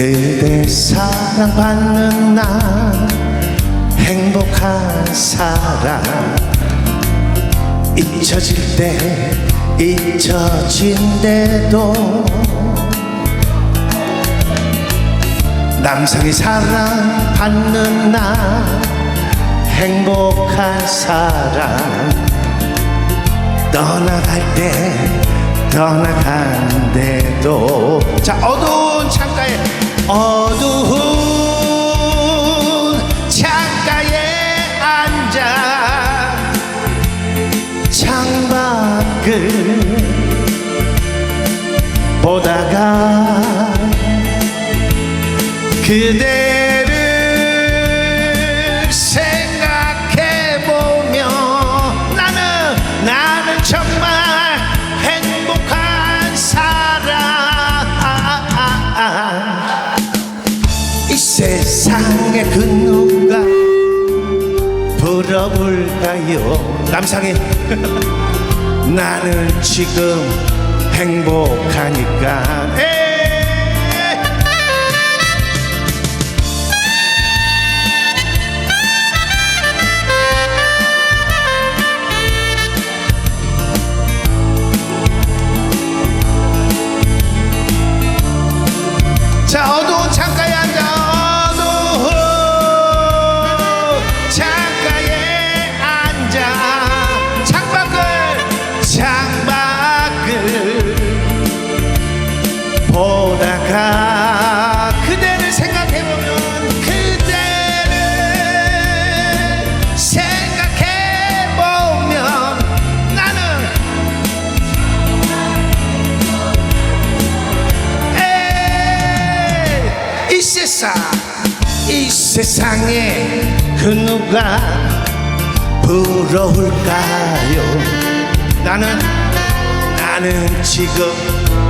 그대 사랑받는 나 행복한 사람. 잊혀질 때 잊혀진대도 남성이 사랑받는 나 행복한 사람. 떠나갈 때 떠나간대도. 자 어두운 창가에 어두운 창가에 앉아 창밖을 보다가 그대 세상에 그 누가 부러울까요? 남상이 나는 지금 행복하니까 보다가 그대를 생각해보면 그대를 생각해보면 나는 에이, 이 세상 이 세상에 그 누가 부러울까요? 나는 나는 지금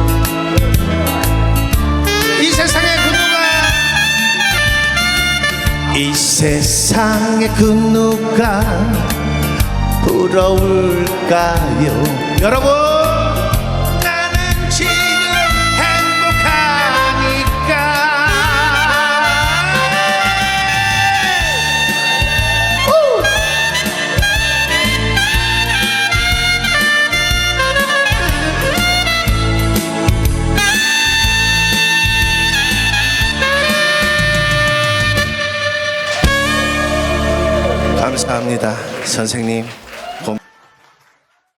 세상에 그 누가 부러울까요? 여러분 감사합니다 선생님